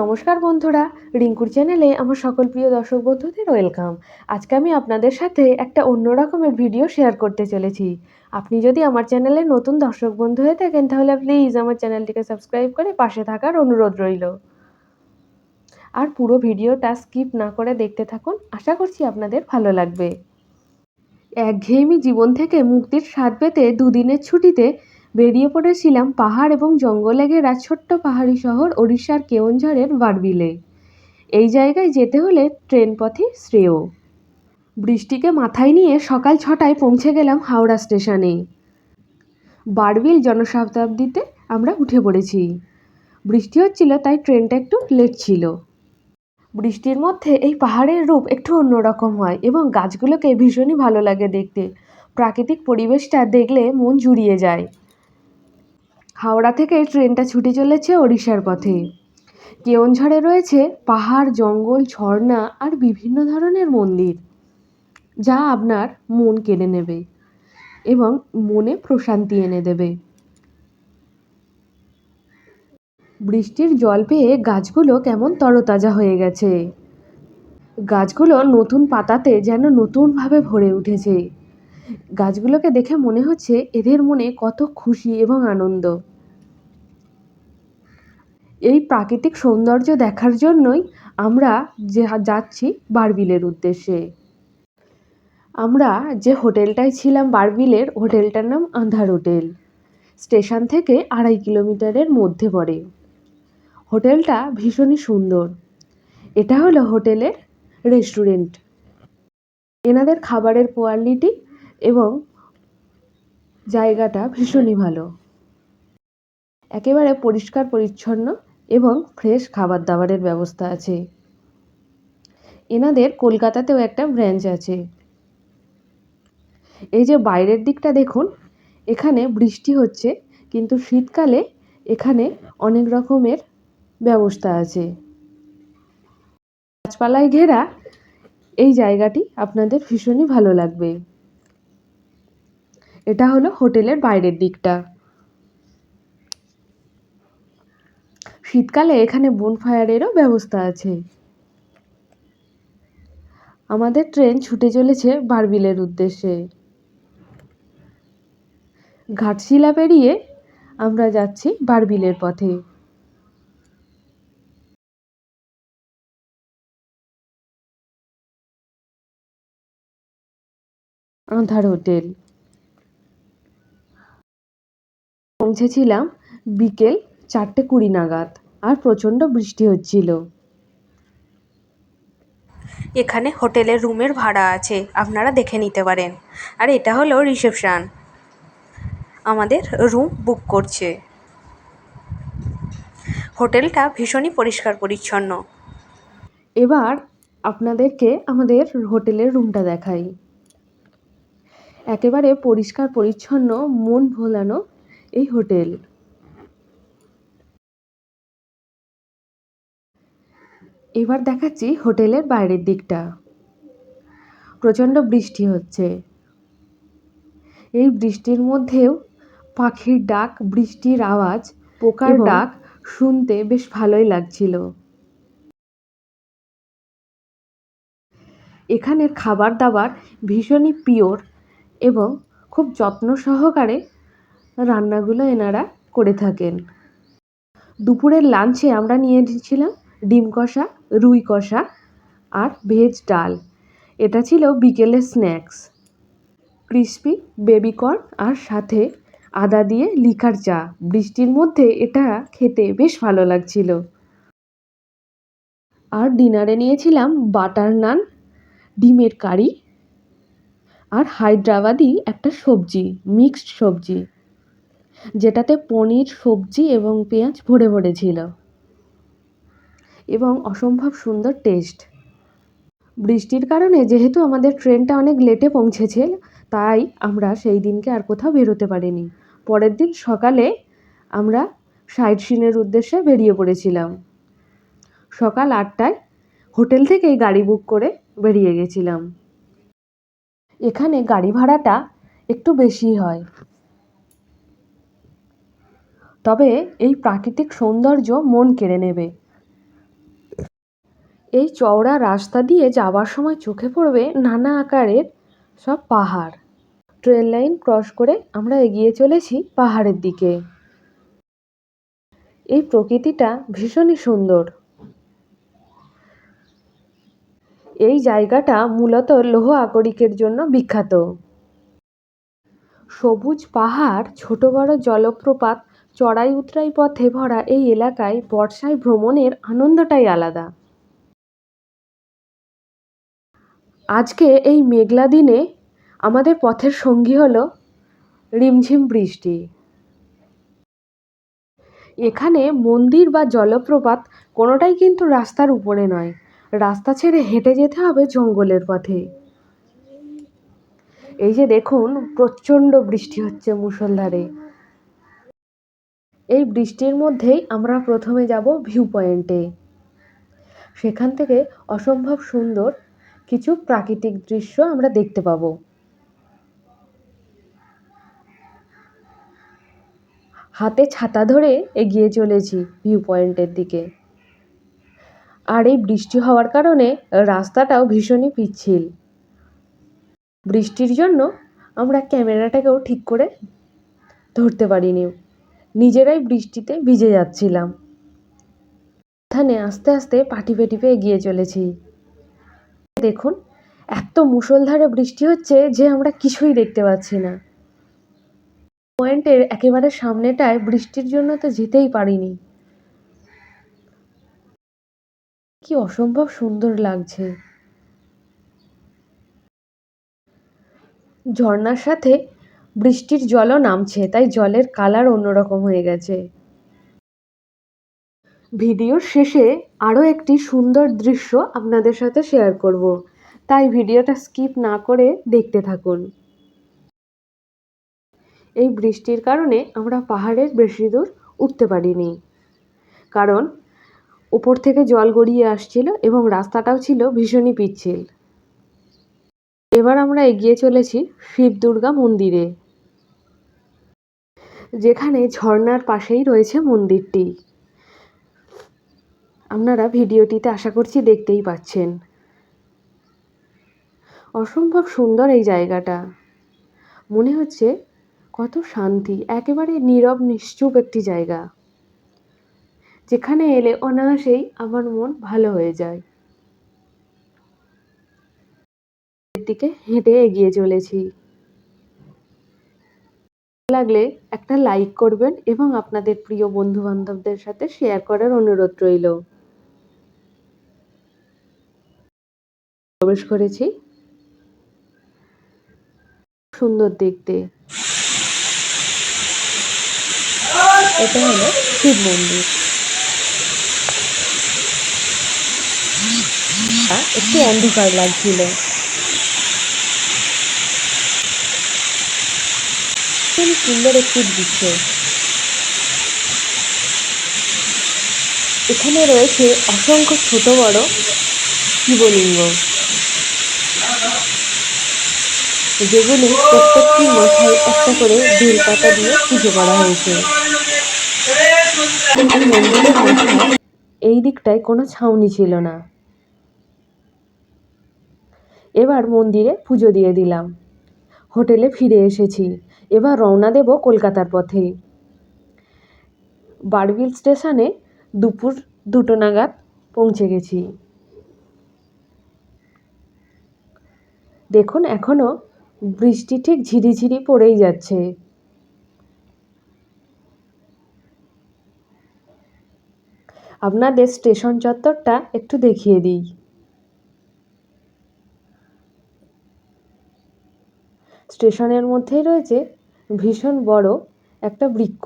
নমস্কার বন্ধুরা, রিঙ্কুর চ্যানেলে আমার সকল প্রিয় দর্শক বন্ধুদের ওয়েলকাম। আজকে আমি আপনাদের সাথে একটা অন্য রকমের ভিডিও শেয়ার করতে চলেছি। আপনি যদি আমার চ্যানেলে নতুন দর্শক বন্ধু হয়ে থাকেন, তাহলে প্লিজ আমার চ্যানেলটিকে সাবস্ক্রাইব করে পাশে থাকার অনুরোধ রইল। আর পুরো ভিডিওটা স্কিপ না করে দেখতে থাকুন, আশা করছি আপনাদের ভালো লাগবে। একঘেয়েমি জীবন থেকে মুক্তির স্বাদ পেতে দুদিনের ছুটিতে বেরিয়ে পড়েছিলাম পাহাড় এবং জঙ্গলে ঘেরা ছোট্ট পাহাড়ি শহর ওড়িশার কেওনঝড়ের বারবিলে। এই জায়গায় যেতে হলে ট্রেন পথই শ্রেয়। বৃষ্টিকে মাথায় নিয়ে সকাল ছটায় পৌঁছে গেলাম হাওড়া স্টেশনে। বারবিল জনশতাব্দীতে আমরা উঠে পড়েছি। বৃষ্টি হচ্ছিল, তাই ট্রেনটা একটু লেট ছিল। বৃষ্টির মধ্যে এই পাহাড়ের রূপ একটু অন্যরকম হয় এবং গাছগুলোকে ভীষণই ভালো লাগে দেখতে। প্রাকৃতিক পরিবেশটা দেখলে মন জুড়িয়ে যায়। হাওড়া থেকে ট্রেনটা ছুটে চলেছে ওড়িশার পথে। কেওনঝড়ে রয়েছে পাহাড়, জঙ্গল, ঝর্ণা আর বিভিন্ন ধরনের মন্দির, যা আপনার মন কেড়ে নেবে এবং মনে প্রশান্তি এনে দেবে। বৃষ্টির জল পেয়ে গাছগুলো কেমন তরতাজা হয়ে গেছে। গাছগুলো নতুন পাতাতে যেন নতুনভাবে ভরে উঠেছে। গাছগুলোকে দেখে মনে হচ্ছে এদের মনে কত খুশি এবং আনন্দ। এই প্রাকৃতিক সৌন্দর্য দেখার জন্যই আমরা যে যাচ্ছি বারবিলের উদ্দেশ্যে। আমরা যে হোটেলটায় ছিলাম বারবিলের, হোটেলটার নাম আন্ধার হোটেল। স্টেশন থেকে আড়াই কিলোমিটারের মধ্যে পড়ে। হোটেলটা ভীষণই সুন্দর। এটা হলো হোটেলের রেস্টুরেন্ট। এনাদের খাবারের কোয়ালিটি এবং জায়গাটা ভীষণই ভালো। একেবারে পরিষ্কার, পরিচ্ছন্ন এবং ফ্রেশ খাবার দাবারের ব্যবস্থা আছে। এনাদের কলকাতাতেও একটা ব্রাঞ্চ আছে। এই যে বাইরের দিকটা দেখুন, এখানে বৃষ্টি হচ্ছে, কিন্তু শীতকালে এখানে অনেক রকমের ব্যবস্থা আছে। গাছপালায় ঘেরা এই জায়গাটি আপনাদের ভীষণই ভালো লাগবে। এটা হলো হোটেলের বাইরের দিকটা। শীতকালে এখানে বনফায়ারেরও ব্যবস্থা আছে। আমাদের ট্রেন ছুটে চলেছে বারবিলের উদ্দেশ্যে। ঘাটশিলা পেরিয়ে আমরা যাচ্ছি বারবিলের পথে। আধার হোটেল। পৌঁছেছিলাম বিকেল চারটে কুড়ি নাগাদ আর প্রচণ্ড বৃষ্টি হচ্ছিল। এখানে হোটেলের রুমের ভাড়া আছে আপনারা দেখে নিতে পারেন। আর এটা হলো রিসেপশান। আমাদের রুম বুক করছে। হোটেলটা ভীষণই পরিষ্কার পরিচ্ছন্ন। এবার আপনাদেরকে আমাদের হোটেলের রুমটা দেখাই। একেবারে পরিষ্কার পরিচ্ছন্ন মন ভোলানো এই হোটেল। এবার দেখাচ্ছি হোটেলের বাইরের দিকটা। প্রচণ্ড বৃষ্টি হচ্ছে। এই বৃষ্টির মধ্যেও পাখির ডাক বৃষ্টির আওয়াজ পোকার ডাক শুনতে বেশ ভালোই লাগছিল। এখানের খাবার দাবার ভীষণই পিওর এবং খুব যত্ন সহকারে রান্নাগুলো এনারা করে থাকেন। দুপুরের লাঞ্চে আমরা নিয়ে নিয়েছিলাম ডিম কষা, রুই কষা আর ভেজ ডাল। এটা ছিল বিকেলের স্ন্যাক্স ক্রিসপি বেবিকর্ন আর সাথে আদা দিয়ে লিকার চা। বৃষ্টির মধ্যে এটা খেতে বেশ ভালো লাগছিল। আর ডিনারে নিয়েছিলাম বাটার নান ডিমের কারি আর হায়দ্রাবাদি একটা সবজি মিক্সড সবজি। যেটাতে পনির, সবজি এবং পেঁয়াজ ভরে ভরে ছিল এবং অসম্ভব সুন্দর টেস্ট বৃষ্টির কারণে যেহেতু আমাদের ট্রেনটা অনেক লেটে পৌঁছেছে, তাই আমরা সেই দিনকে আর কোথাও বেরোতে পারিনি। পরের দিন সকালে আমরা সাইট সিনের উদ্দেশ্যে বেরিয়ে পড়েছিলাম। সকাল আটটায় হোটেল থেকেই গাড়ি বুক করে বেরিয়ে গেছিলাম। এখানে গাড়ি ভাড়াটা একটু বেশি হয়। তবে এই প্রাকৃতিক সৌন্দর্য মন কেড়ে নেবে। এই চওড়া রাস্তা দিয়ে যাওয়ার সময় চোখে পড়বে নানা আকারের সব পাহাড়। ট্রেন লাইন ক্রস করে আমরা এগিয়ে চলেছি পাহাড়ের দিকে। এই প্রকৃতিটা ভীষণই সুন্দর। এই জায়গাটা মূলত লৌহ আকরিকের জন্য বিখ্যাত। সবুজ পাহাড়, ছোট বড় জলপ্রপাত চড়াই উতরাই পথে ভরা এই এলাকায় বর্ষায় ভ্রমণের আনন্দটাই আলাদা। আজকে এই মেঘলা দিনে আমাদের পথের সঙ্গী হলো রিমঝিম বৃষ্টি। এখানে মন্দির বা জলপ্রপাত কোনোটাই কিন্তু রাস্তার উপরে নয়। রাস্তা ছেড়ে হেঁটে যেতে হবে জঙ্গলের পথে। এই যে দেখুন, প্রচণ্ড বৃষ্টি হচ্ছে মুষলধারে। এই বৃষ্টির মধ্যেই আমরা প্রথমে যাব ভিউ পয়েন্টে। সেখান থেকে অসম্ভব সুন্দর কিছু প্রাকৃতিক দৃশ্য আমরা দেখতে পাবো। হাতে ছাতা ধরে এগিয়ে চলেছি ভিউ পয়েন্টের দিকে। আর এই বৃষ্টি হওয়ার কারণে রাস্তাটাও ভীষণই পিচ্ছিল। বৃষ্টির জন্য আমরা ক্যামেরাটাকেও ঠিক করে ধরতে পারিনি। নিজেরাই বৃষ্টিতে ভিজে যাচ্ছিলাম। এখানে আস্তে আস্তে পাটি পেটিপে এগিয়ে চলেছি। দেখুন, এত মুষলধারে বৃষ্টি হচ্ছে যে আমরা কিছুই দেখতে পাচ্ছি না। পয়েন্টের একেবারে সামনেটায় বৃষ্টির জন্য তো যেতেই পারিনি। কি অসম্ভব সুন্দর লাগছে। ঝর্নার সাথে বৃষ্টির জলও নামছে, তাই জলের কালার অন্যরকম হয়ে গেছে। ভিডিওর শেষে আরও একটি সুন্দর দৃশ্য আপনাদের সাথে শেয়ার করব। তাই ভিডিওটা স্কিপ না করে দেখতে থাকুন। এই বৃষ্টির কারণে আমরা পাহাড়ের বেশি দূর উঠতে পারিনি। কারণ উপর থেকে জল গড়িয়ে আসছিল এবং রাস্তাটাও ছিল ভীষণই পিচ্ছিল। এবার আমরা এগিয়ে চলেছি শিব দুর্গা মন্দিরে। যেখানে ঝর্নার পাশেই রয়েছে মন্দিরটি। আপনারা ভিডিওটিতে আশা করছি দেখতেই পাচ্ছেন। অসম্ভব সুন্দর এই জায়গাটা। মনে হচ্ছে কত শান্তি, একেবারে নীরব, নিশ্চুপ একটি জায়গা। যেখানে এলে অনায়াসেই আমার মন ভালো হয়ে যায়। দিকে হেঁটে এগিয়ে চলেছি। লাগলে একটা লাইক করবেন এবং আপনাদের প্রিয় বন্ধু বান্ধবদের সাথে শেয়ার করার অনুরোধ রইল। প্রবেশ করেছি। সুন্দর দেখতে। এটা হলো শিব মন্দির। একটু অন্ধকার লাগছিল। সুন্দর একটি দৃশ্য এখানে রয়েছে অসংখ্য ছোট বড় শিবলিঙ্গ। যেগুলি প্রত্যেকটি মাথায় একটা করে বেল পাতা দিয়ে পুজো করা হয়েছে। এই দিকটায় কোনো ছাউনি ছিল না। এবার মন্দিরে পুজো দিয়ে দিলাম। হোটেলে ফিরে এসেছি। এবার রওনা দেব কলকাতার পথে। বারবিল স্টেশনে দুপুর দুটো নাগাদ পৌঁছে গেছি। দেখুন এখনও বৃষ্টি ঠিক ঝিরিঝিরি পড়েই যাচ্ছে। আপনাদের স্টেশন চত্বরটা একটু দেখিয়ে দিই। স্টেশনের মধ্যেই রয়েছে ভীষণ বড় একটা বৃক্ষ।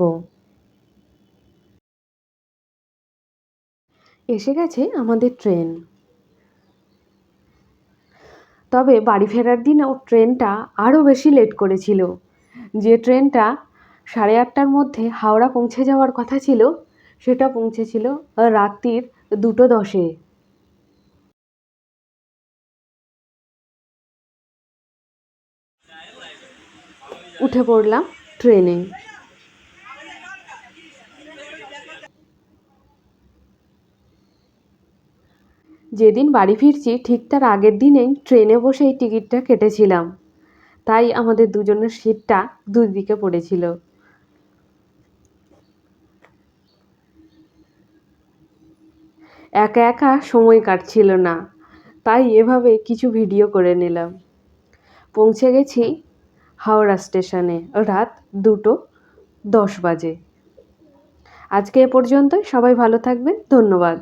এসে গেছে আমাদের ট্রেন। তবে বাড়ি ফেরার দিন ও ট্রেনটা আরও বেশি লেট করেছিল। যে ট্রেনটা সাড়ে আটটার মধ্যে হাওড়া পৌঁছে যাওয়ার কথা ছিল, সেটা পৌঁছেছিল রাত্রির দুটো দশে। উঠে পড়লাম ট্রেনে। যেদিন বাড়ি ফিরছি, ঠিক তার আগের দিনেই ট্রেনে বসেই টিকিটটা কেটেছিলাম। তাই আমাদের দুজনের সিটটা দুই দিকে পড়েছিল। একা একা সময় কাটছিল না। তাই এভাবে কিছু ভিডিও করে নিলাম। পৌঁছে গেছি হাওড়া স্টেশনে রাত দুটো দশ বাজে। আজকে এ পর্যন্তই। সবাই ভালো থাকবেন। ধন্যবাদ।